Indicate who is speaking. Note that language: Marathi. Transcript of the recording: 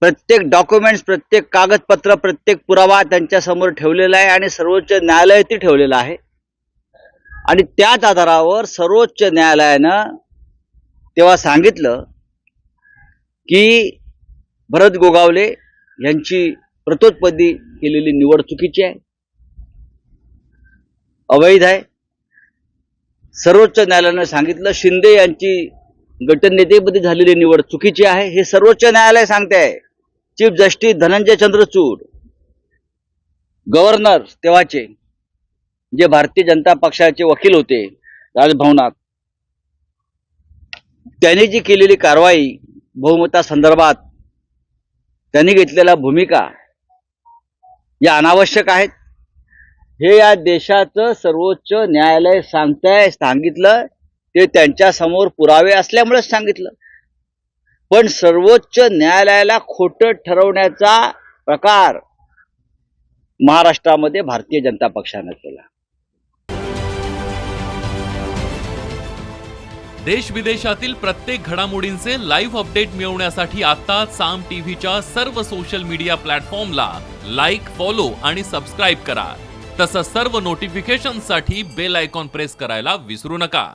Speaker 1: प्रत्येक डॉक्युमेंट्स प्रत्येक कागदपत्र प्रत्येक पुरावा त्यांच्यासमोर ठेवलेला आहे आणि सर्वोच्च न्यायालयातही ठेवलेलं आहे. आणि त्याच आधारावर सर्वोच्च न्यायालयानं तेव्हा सांगितलं की भरत गोगावले यांची प्रतोत्पदी केलेली निवड चुकीची आहे. अवैध आहे. सर्वोच्च न्यायालयानं सांगितलं शिंदे यांची गटनेतेपदी झालेली निवड चुकीची आहे. हे सर्वोच्च न्यायालय सांगते आहे chief justice Dhananjaya Chandrachud governor तेव्हाचे जे भारतीय जनता पक्षाचे वकील होते राजभवनात त्यांनी जी केलेली कारवाई बहुमता संदर्भात त्यांनी घेतलेल्या भूमिका या अनावश्यक आहेत. हे या देशाचं सर्वोच्च न्यायालय सांगताय सांगितलं ते त्यांच्यासमोर पुरावे असल्यामुळेच सांगितलं. पण सर्वोच्च न्यायालयाला खोटं ठरवण्याचा प्रकार महाराष्ट्रामध्ये भारतीय जनता पक्षानं केला.
Speaker 2: देश विदेशातील प्रत्येक घडामोडींचे लाईव्ह अपडेट मिळवण्यासाठी आता साम टीव्हीच्या सर्व सोशल मीडिया प्लॅटफॉर्मला लाईक फॉलो आणि सबस्क्राईब करा. तसंच सर्व नोटिफिकेशनसाठी बेल आयकॉन प्रेस करायला विसरू नका.